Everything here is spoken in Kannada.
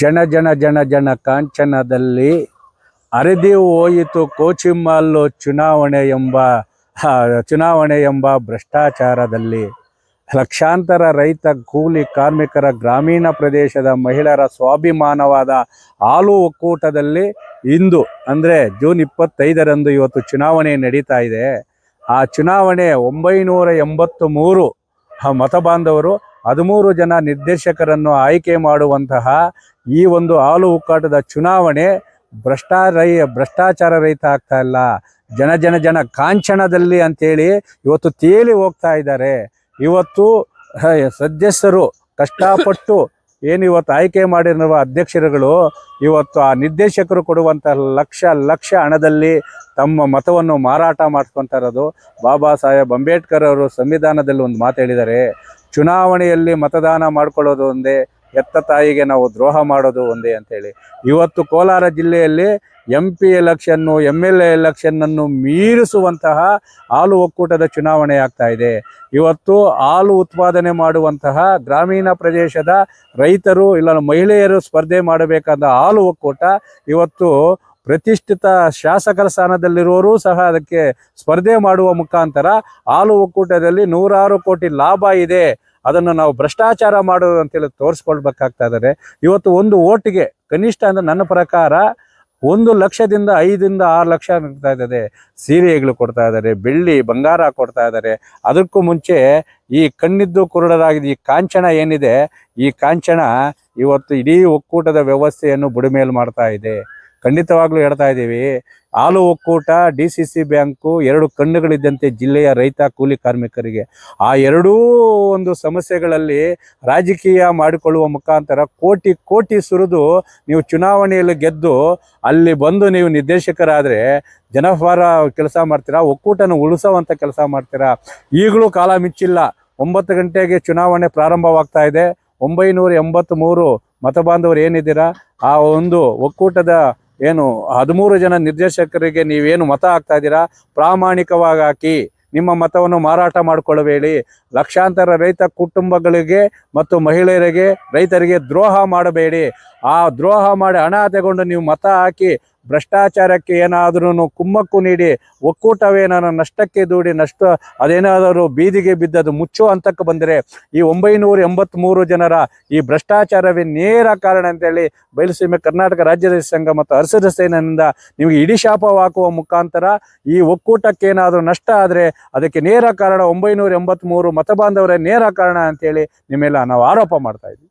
ಜನ ಜನ ಜನ ಜನ ಕಾಂಚನದಲ್ಲಿ ಅರೆದಿ ಹೋಯಿತು ಕೋಚಿಮಲ್ಲು ಚುನಾವಣೆ ಎಂಬ ಚುನಾವಣೆ ಎಂಬ ಭ್ರಷ್ಟಾಚಾರದಲ್ಲಿ. ಲಕ್ಷಾಂತರ ರೈತ, ಕೂಲಿ ಕಾರ್ಮಿಕರ ಗ್ರಾಮೀಣ ಪ್ರದೇಶದ ಮಹಿಳೆಯರ ಸ್ವಾಭಿಮಾನವಾದ ಹಾಲು ಒಕ್ಕೂಟದಲ್ಲಿ ಇಂದು, ಅಂದರೆ ಜೂನ್ ಇಪ್ಪತ್ತೈದರಂದು ಇವತ್ತು ಚುನಾವಣೆ ನಡೀತಾ ಇದೆ. ಆ ಚುನಾವಣೆ ಒಂಬೈನೂರ ಎಂಬತ್ತು ಮೂರು ಮತಬಾಂಧವರು ಹದಿಮೂರು ಜನ ನಿರ್ದೇಶಕರನ್ನು ಆಯ್ಕೆ ಮಾಡುವಂತಹ ಈ ಒಂದು ಹಾಲು ಉಕ್ಕಾಟದ ಚುನಾವಣೆ ಭ್ರಷ್ಟಾ ರೈ ಭ್ರಷ್ಟಾಚಾರ ರಹಿತ ಆಗ್ತಾ ಇಲ್ಲ. ಜನ ಜನ ಜನ ಕಾಂಚನದಲ್ಲಿ ಅಂತೇಳಿ ಇವತ್ತು ತೇಲಿ ಹೋಗ್ತಾ ಇದ್ದಾರೆ. ಇವತ್ತು ಸದಸ್ಯರು ಕಷ್ಟಪಟ್ಟು ಏನು ಇವತ್ತು ಆಯ್ಕೆ ಮಾಡಿರುವ ಅಧ್ಯಕ್ಷರುಗಳು ಇವತ್ತು ಆ ನಿರ್ದೇಶಕರು ಕೊಡುವಂತಹ ಲಕ್ಷ ಲಕ್ಷ ಹಣದಲ್ಲಿ ತಮ್ಮ ಮತವನ್ನು ಮಾರಾಟ ಮಾಡ್ಕೊತಾ ಇರೋದು. ಬಾಬಾ ಸಾಹೇಬ್ ಅಂಬೇಡ್ಕರ್ ಅವರು ಸಂವಿಧಾನದಲ್ಲಿ ಒಂದು ಮಾತು ಹೇಳಿದ್ದಾರೆ. ಚುನಾವಣೆಯಲ್ಲಿ ಮತದಾನ ಮಾಡ್ಕೊಳ್ಳೋದು ಒಂದೇ ಎತ್ತ ತಾಯಿಗೆ ನಾವು ದ್ರೋಹ ಮಾಡೋದು ಒಂದೇ ಅಂತೇಳಿ. ಇವತ್ತು ಕೋಲಾರ ಜಿಲ್ಲೆಯಲ್ಲಿ M P election M L A ಎಲೆಕ್ಷನ್ನನ್ನು ಮೀರಿಸುವಂತಹ ಹಾಲು ಒಕ್ಕೂಟದ ಚುನಾವಣೆ ಆಗ್ತಾ ಇದೆ. ಇವತ್ತು ಹಾಲು ಉತ್ಪಾದನೆ ಮಾಡುವಂತಹ ಗ್ರಾಮೀಣ ಪ್ರದೇಶದ ರೈತರು, ಇಲ್ಲ ಮಹಿಳೆಯರು ಸ್ಪರ್ಧೆ ಮಾಡಬೇಕಾದ ಹಾಲು ಒಕ್ಕೂಟ ಇವತ್ತು ಪ್ರತಿಷ್ಠಿತ ಶಾಸಕರ ಸ್ಥಾನದಲ್ಲಿರುವವರು ಸಹ ಅದಕ್ಕೆ ಸ್ಪರ್ಧೆ ಮಾಡುವ ಮುಖಾಂತರ ಹಾಲು ಒಕ್ಕೂಟದಲ್ಲಿ ನೂರಾರು ಕೋಟಿ ಲಾಭ ಇದೆ. ಅದನ್ನು ನಾವು ಭ್ರಷ್ಟಾಚಾರ ಮಾಡೋದು ಅಂತೇಳಿ ತೋರಿಸ್ಕೊಳ್ಬೇಕಾಗ್ತಾ ಇದ್ದಾರೆ ಇವತ್ತು ಒಂದು ಓಟಿಗೆ ಕನಿಷ್ಠ ಅಂದರೆ ನನ್ನ ಪ್ರಕಾರ ಒಂದು ಲಕ್ಷದಿಂದ ಐದರಿಂದ ಆರು ಲಕ್ಷ ನಡೀತಾ ಇದ್ದಾರೆ ಸೀರೆಗಳು ಕೊಡ್ತಾ ಇದ್ದಾರೆ ಬೆಳ್ಳಿ, ಬಂಗಾರ ಕೊಡ್ತಾ ಇದ್ದಾರೆ ಅದಕ್ಕೂ ಮುಂಚೆ ಈ ಕಣ್ಣಿದ್ದು ಕುರುಡರಾಗಿದ್ದ ಈ ಕಾಂಚನ ಏನಿದೆ, ಈ ಕಾಂಚನ ಇವತ್ತು ಇಡೀ ಒಕ್ಕೂಟದ ವ್ಯವಸ್ಥೆಯನ್ನು ಬುಡಮೇಲು ಮಾಡ್ತಾ ಇದೆ. ಖಂಡಿತವಾಗ್ಲೂ ಹೇಳ್ತಾ ಇದ್ದೀವಿ. ಹಾಲು ಒಕ್ಕೂಟ, ಡಿ ಸಿ ಸಿ ಬ್ಯಾಂಕು ಎರಡು ಕಣ್ಣುಗಳಿದ್ದಂತೆ ಜಿಲ್ಲೆಯ ರೈತ, ಕೂಲಿ ಕಾರ್ಮಿಕರಿಗೆ. ಆ ಎರಡೂ ಒಂದು ಸಮಸ್ಯೆಗಳಲ್ಲಿ ರಾಜಕೀಯ ಮಾಡಿಕೊಳ್ಳುವ ಮುಖಾಂತರ ಕೋಟಿ ಕೋಟಿ ಸುರಿದು ನೀವು ಚುನಾವಣೆಯಲ್ಲಿ ಗೆದ್ದು ಅಲ್ಲಿ ಬಂದು ನೀವು ನಿರ್ದೇಶಕರಾದರೆ ಜನಪರ ಕೆಲಸ ಮಾಡ್ತೀರಾ, ಒಕ್ಕೂಟನ ಉಳಿಸೋವಂಥ ಕೆಲಸ ಮಾಡ್ತೀರಾ? ಈಗಲೂ ಕಾಲ ಮಿಚ್ಚಿಲ್ಲ. ಒಂಬತ್ತು ಗಂಟೆಗೆ ಚುನಾವಣೆ ಪ್ರಾರಂಭವಾಗ್ತಾ ಇದೆ. ಒಂಬೈನೂರ ಎಂಬತ್ತ್ಮೂರು ಮತಬಾಂಧವರು ಏನಿದ್ದೀರಾ? ಆ ಒಂದು ಒಕ್ಕೂಟದ ಏನು ಹದಿಮೂರು ಜನ ನಿರ್ದೇಶಕರಿಗೆ ನೀವೇನು ಮತ ಹಾಕ್ತಾ ಇದ್ದೀರಾ? ಪ್ರಾಮಾಣಿಕವಾಗಿ ಹಾಕಿ ನಿಮ್ಮ ಮತವನ್ನು ಮಾರಾಟ ಮಾಡಿಕೊಳ್ಳಬೇಡಿ. ಲಕ್ಷಾಂತರ ರೈತ ಕುಟುಂಬಗಳಿಗೆ ಮತ್ತು ಮಹಿಳೆಯರಿಗೆ, ರೈತರಿಗೆ ದ್ರೋಹ ಮಾಡಬೇಡಿ. ಆ ದ್ರೋಹ ಮಾಡಿ ಹಣ ತಗೊಂಡು ನೀವು ಮತ ಹಾಕಿ ಭ್ರಷ್ಟಾಚಾರಕ್ಕೆ ಏನಾದರೂ ಕುಮ್ಮಕ್ಕು ನೀಡಿ ಒಕ್ಕೂಟವೇನಾದ್ರು ನಷ್ಟಕ್ಕೆ ದೂಡಿ ನಷ್ಟ ಅದೇನಾದರೂ ಬೀದಿಗೆ ಬಿದ್ದದು ಮುಚ್ಚೋ ಹಂತಕ್ಕೆ ಬಂದರೆ ಈ ಒಂಬೈನೂರ ಎಂಬತ್ತ್ಮೂರು ಜನರ ಈ ಭ್ರಷ್ಟಾಚಾರವೇ ನೇರ ಕಾರಣ ಅಂತೇಳಿ ಬಯಲುಸೀಮೆ ಕರ್ನಾಟಕ ರಾಜ್ಯ ರೈತ ಸಂಘ ಮತ್ತು ಹರ್ಷದ ಸೇನೆಯಿಂದ ನಿಮಗೆ ಇಡೀ ಶಾಪ ಹಾಕುವ ಮುಖಾಂತರ ಈ ಒಕ್ಕೂಟಕ್ಕೆ ಏನಾದರೂ ನಷ್ಟ ಆದರೆ ಅದಕ್ಕೆ ನೇರ ಕಾರಣ ಒಂಬೈನೂರ ಎಂಬತ್ತ್ಮೂರು ಮತಬಾಂಧವರೇ ನೇರ ಕಾರಣ ಅಂತೇಳಿ ನಿಮ್ಮೆಲ್ಲ ನಾವು ಆರೋಪ ಮಾಡ್ತಾ ಇದ್ವಿ